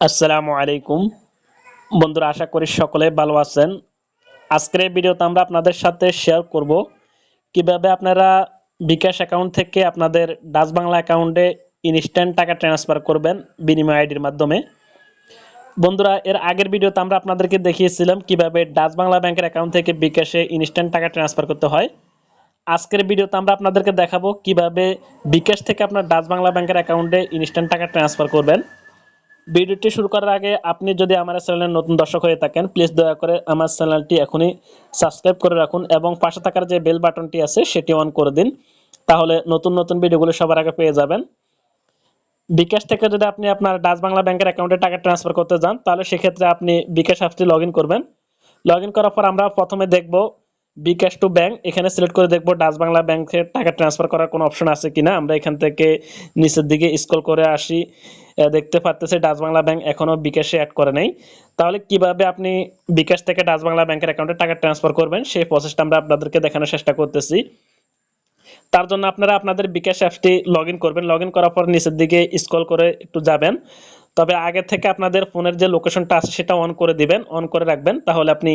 আসসালামু আলাইকুম। বন্ধুরা, আশা করি সকলে ভালো আছেন। আজকের এই ভিডিওতে আমরা আপনাদের সাথে শেয়ার করব কীভাবে আপনারা বিকাশ অ্যাকাউন্ট থেকে আপনাদের ডাচ বাংলা অ্যাকাউন্টে ইনস্ট্যান্ট টাকা ট্রান্সফার করবেন বিনিময় আইডির মাধ্যমে। বন্ধুরা, এর আগের ভিডিওতে আমরা আপনাদেরকে দেখিয়েছিলাম কীভাবে ডাচ বাংলা ব্যাংকের অ্যাকাউন্ট থেকে বিকাশে ইনস্ট্যান্ট টাকা ট্রান্সফার করতে হয়। আজকের ভিডিওতে আমরা আপনাদেরকে দেখাবো কীভাবে বিকাশ থেকে আপনার ডাচ বাংলা ব্যাংকের অ্যাকাউন্টে ইনস্ট্যান্ট টাকা ট্রান্সফার করবেন। ভিডিওটি শুরু করার আগে আপনি যদি আমার চ্যানেলের নতুন দর্শক হয়ে থাকেন প্লিজ দয়া করে আমার চ্যানেলটি এখনই সাবস্ক্রাইব করে রাখুন এবং পাশে থাকার যে বেল বাটনটি আছে, সেটি অন করে দিন। তাহলে নতুন নতুন ভিডিওগুলো সবার আগে পেয়ে যাবেন। বিকাশ থেকে যদি আপনি আপনার ডাচ বাংলা ব্যাংকের অ্যাকাউন্টে টাকা ট্রান্সফার করতে যান, তাহলে সেক্ষেত্রে আপনি বিকাশ অ্যাপটি লগ করবেন। লগ করার পর আমরা প্রথমে দেখব বিকাশ টু ব্যাংক এখানে সিলেক্ট করে দেখব ডাচ বাংলা ব্যাংকে টাকা ট্রান্সফার করার কোনো অপশন আছে কিনা। আমরা এখান থেকে নিচের দিকে স্ক্রল করে আসি। দেখতে পারতেছি ডাচ বাংলা ব্যাংক এখনও বিকাশে অ্যাড করে নাই। তাহলে কীভাবে আপনি বিকাশ থেকে ডাচ বাংলা ব্যাংকের অ্যাকাউন্টে টাকা ট্রান্সফার করবেন? সেই প্রসেসটা আমরা আপনাদেরকে দেখানোর চেষ্টা করতেছি। তার জন্য আপনারা আপনাদের বিকাশ অ্যাপটি লগ করবেন। লগ করার পর নিচের দিকে স্ক্রল করে একটু যাবেন। তবে আগে থেকে আপনাদের ফোনের যে লোকেশনটা আছে সেটা অন করে দিবেন। অন করে রাখবেন। তাহলে আপনি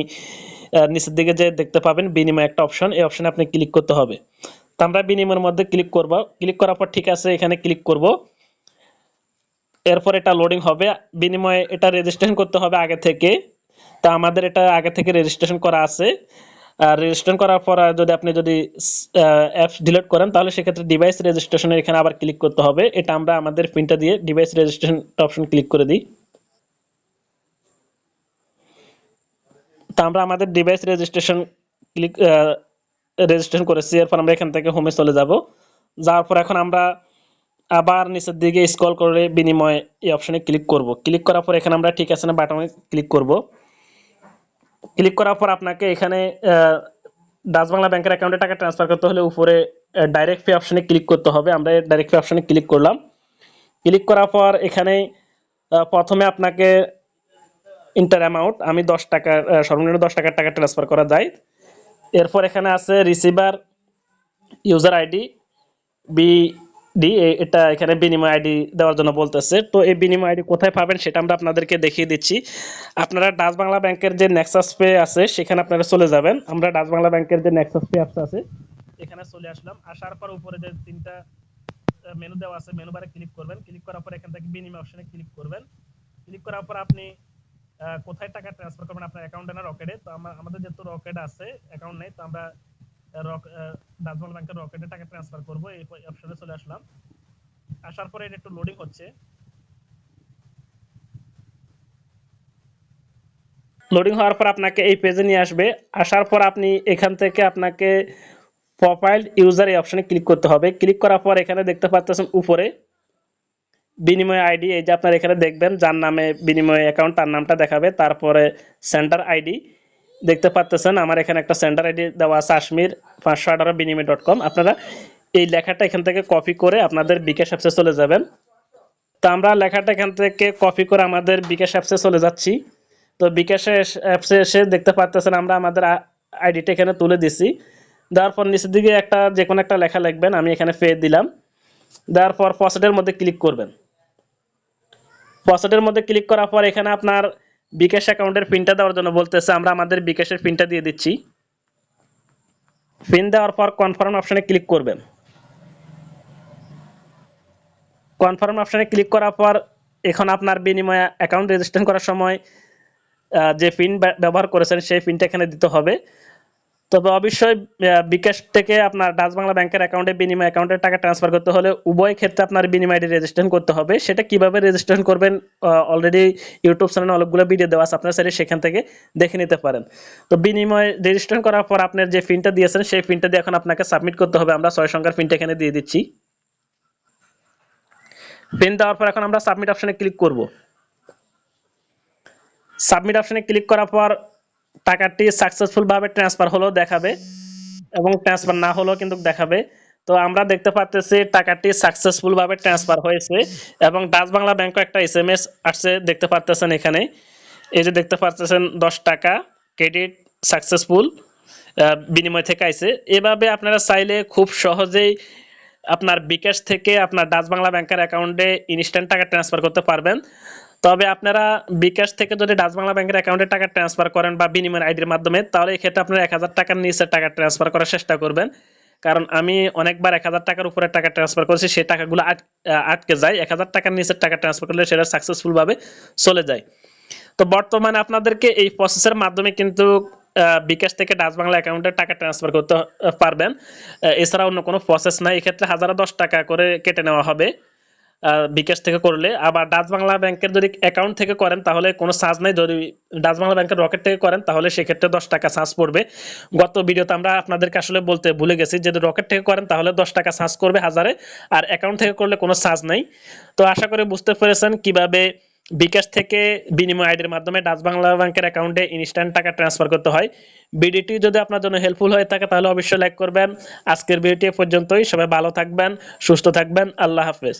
নিচের দিকে যে দেখতে পাবেন বিনিময় একটা অপশন এই অপশনে আপনি ক্লিক করতে হবে। তো আমরা বিনিময়ের মধ্যে ক্লিক করব। ক্লিক করার পর ঠিক আছে, এখানে ক্লিক করব। এরপর এটা লোডিং হবে। বিনিময়ে এটা রেজিস্ট্রেশন করতে হবে আগে থেকে। তা আমাদের এটা আগে থেকে রেজিস্ট্রেশন করা আছে। আর রেজিস্ট্রেশন করার পর যদি আপনি যদি অ্যাপস ডিলিট করেন, তাহলে সেক্ষেত্রে ডিভাইস রেজিস্ট্রেশনের এখানে আবার ক্লিক করতে হবে। এটা আমরা আমাদের পিনটা দিয়ে ডিভাইস রেজিস্ট্রেশন অপশন ক্লিক করে দিই। তা আমরা আমাদের ডিভাইস রেজিস্ট্রেশন ক্লিক রেজিস্ট্রেশন করেছি। এরপর আমরা এখান থেকে হোমে চলে যাব। যাওয়ার পর এখন আমরা আবার নিচের দিকে স্ক্রল করে বিনিময় এই অপশনে ক্লিক করব। ক্লিক করার পর এখানে আমরা ঠিক আছে না বাটনে ক্লিক করব। ক্লিক করার পর আপনাকে এখানে ডাচ বাংলা ব্যাংকের অ্যাকাউন্টে টাকা ট্রান্সফার করতে হলে উপরে ডাইরেক্ট পে অপশনে ক্লিক করতে হবে। আমরা ডাইরেক্ট পে অপশনে ক্লিক করলাম। ক্লিক করার পর এখানে প্রথমে আপনাকে ইন্টার অ্যামাউন্ট আমি দশ টাকা সর্বনিম্ন দশ টাকার টাকা ট্রান্সফার করা যায়। এরপর এখানে আছে receiver user ID B D এটা এখানে বিনিময় আইডি দেওয়ার জন্য বলতেছে। তো এই বিনিময় আইডি কোথায় পাবেন সেটা আমরা আপনাদেরকে দেখিয়ে দিচ্ছি। আপনারা ডাচ বাংলা ব্যাংকের যে নেক্সাস পে আছে, সেখানে আপনারা চলে যাবেন। আমরা ডাচ বাংলা ব্যাংকের যে নেক্সাস পে অ্যাপস আছে, এখানে চলে আসলাম। আসার পর উপরে যে তিনটা মেনু দেওয়া আছে মেনু বারে ক্লিক করবেন। ক্লিক করার পর এখান থেকে বিনিময় অপশনে ক্লিক করবেন। ক্লিক করার পর আপনি কোথায় টাকা ট্রান্সফার করবেন আপনার অ্যাকাউন্টে না রকেটে তো আমাদের যেহেতু রকেট আছে অ্যাকাউন্ট নেই, তো আমরা ডাচবাংলা ব্যাংকের রকেটে টাকা ট্রান্সফার করব, এই অপশনে চলে আসলাম। আসার পরে এটা একটু লোডিং হচ্ছে। লোডিং হওয়ার পর আপনাকে এই পেজে নিয়ে আসবে। আসার পর আপনি এখান থেকে আপনাকে প্রোফাইল ইউজার এই অপশনে ক্লিক করতে হবে। ক্লিক করার পর এখানে দেখতে পাচ্ছেন উপরে বিনিময় আইডি এই যে আপনার এখানে দেখবেন, যার নামে বিনিময় অ্যাকাউন্ট তার নামটা দেখাবে। তারপরে সেন্টার আইডি দেখতে পাচ্ছেন আমার এখানে একটা সেন্টার আইডি দেওয়া আছে, আশমির পাঁচশো আঠারো বিনিময় ডট কম আপনারা এই লেখাটা এখান থেকে কপি করে আপনাদের বিকাশ অ্যাপসে চলে যাবেন। তো আমরা লেখাটা এখান থেকে কপি করে আমাদের বিকাশ অ্যাপসে চলে যাচ্ছি। তো বিকাশ অ্যাপসে এসে দেখতে পাচ্ছেন আমরা আমাদের আইডিটা এখানে তুলে দিছি। দেওয়ার পর নিচের দিকে একটা যে কোনো একটা লেখা লিখবেন, আমি এখানে ফে দিলাম। দেওয়ার পর পসেটের মধ্যে ক্লিক করবেন। পসেটের মধ্যে ক্লিক করার পর এখানে আপনার বিকাশ অ্যাকাউন্টের পিনটা দেওয়ার জন্য বলতেছে, আমরা আমাদের বিকাশের পিনটা দিয়ে দিচ্ছি। পিন দেওয়ার পর কনফার্ম অপশনে ক্লিক করবেন। কনফার্ম অপশনে ক্লিক করার পর এখন আপনার বিনিময় অ্যাকাউন্ট রেজিস্ট্রেশন করার সময় যে পিন ব্যবহার করেছেন, সেই পিনটা এখানে দিতে হবে। তবে অবশ্যই বিকাশ থেকে আপনার ডাচ বাংলা ব্যাংকের অ্যাকাউন্টে বিনিময় অ্যাকাউন্টে টাকা ট্রান্সফার করতে হলে উভয় ক্ষেত্রে আপনার বিনিময় আইডি রেজিস্ট্রেশন করতে হবে। সেটা কীভাবে রেজিস্ট্রেশন করবেন অলরেডি ইউটিউব চ্যানেলে অনেকগুলো ভিডিও দেওয়া আছে, আপনার সাইডে সেখান থেকে দেখে নিতে পারেন। তো বিনিময় রেজিস্ট্রেশন করার পর আপনার যে পিনটা দিয়েছেন, সেই পিনটা দিয়ে এখন আপনাকে সাবমিট করতে হবে। আমরা ছয় সংখ্যার পিনটা এখানে দিয়ে দিচ্ছি। পিন দেওয়ার পর এখন আমরা সাবমিট অপশনে ক্লিক করব। সাবমিট অপশনে ক্লিক করার পর টাকাটি সাকসেসফুল ভাবে ট্রান্সফার হলো, দেখাবে। এবং ট্রান্সফার না হলেও কিন্তু দেখাবে। তো আমরা দেখতে পাচ্তেছি টাকাটি সাকসেসফুল ভাবে ট্রান্সফার হয়েছে এবং ডাচ বাংলা ব্যাংক একটা এস এম এস আসছে, দেখতে পাচ্তেছেন এখানে। এই যে দেখতে পাচ্তেছেন দশ টাকা ক্রেডিট সাকসেসফুল বিনিময় থেকে আইছে। এভাবে আপনারা চাইলে খুব সহজেই আপনার বিকাশ থেকে আপনার ডাচ বাংলা ব্যাংকের অ্যাকাউন্টে ইনস্ট্যান্ট টাকা ট্রান্সফার করতে পারবেন। তবে আপনারা বিকাশ থেকে যদি ডাচ বাংলা ব্যাংকের অ্যাকাউন্টে টাকা ট্রান্সফার করেন বা বিনিময় আইডির মাধ্যমে, তাহলে এই ক্ষেত্রে আপনারা এক হাজার টাকার নিচে টাকা ট্রান্সফার করার চেষ্টা করবেন। কারণ আমি অনেকবার এক হাজার টাকার উপরে টাকা ট্রান্সফার করেছি, সেই টাকাগুলো আট- আটকে যায়। এক হাজার টাকার নিচে টাকা ট্রান্সফার করলে সেটা সাকসেসফুল ভাবে চলে যায়। তো বর্তমানে আপনাদেরকে এই প্রসেসের মাধ্যমে কিন্তু বিকাশ থেকে ডাচ বাংলা অ্যাকাউন্টে টাকা ট্রান্সফার করতে পারবেন। এছাড়া অন্য কোনো প্রসেস নাই। এক্ষেত্রে হাজারে দশ টাকা করে কেটে নেওয়া হবে। বিকাশ থেকে করলে। আবার ডাচ বাংলা ব্যাংকের যদি অ্যাকাউন্ট থেকে করেন, তাহলে কোনো চার্জ নাই। যদি ডাচ বাংলা ব্যাংকের রকেট থেকে করেন, তাহলে সেক্ষেত্রে দশ টাকা চার্জ পড়বে। গত ভিডিওতে আমরা আপনাদেরকে আসলে বলতে ভুলে গেছি যদি রকেট থেকে করেন, তাহলে দশ টাকা চার্জ করবে হাজারে। আর অ্যাকাউন্ট থেকে করলে কোনো চার্জ নাই। তো আশা করি বুঝতে পেরেছেন কীভাবে বিকাশ থেকে বিনিময় আইডির মাধ্যমে ডাচ বাংলা ব্যাংকের অ্যাকাউন্টে ইনস্ট্যান্ট টাকা ট্রান্সফার করতে হয়। ভিডিওটি যদি আপনার জন্য হেল্পফুল হয়ে থাকে, তাহলে অবশ্যই লাইক করবেন। আজকের ভিডিওটি পর্যন্তই। সবাই ভালো থাকবেন, সুস্থ থাকবেন। আল্লাহ হাফেজ।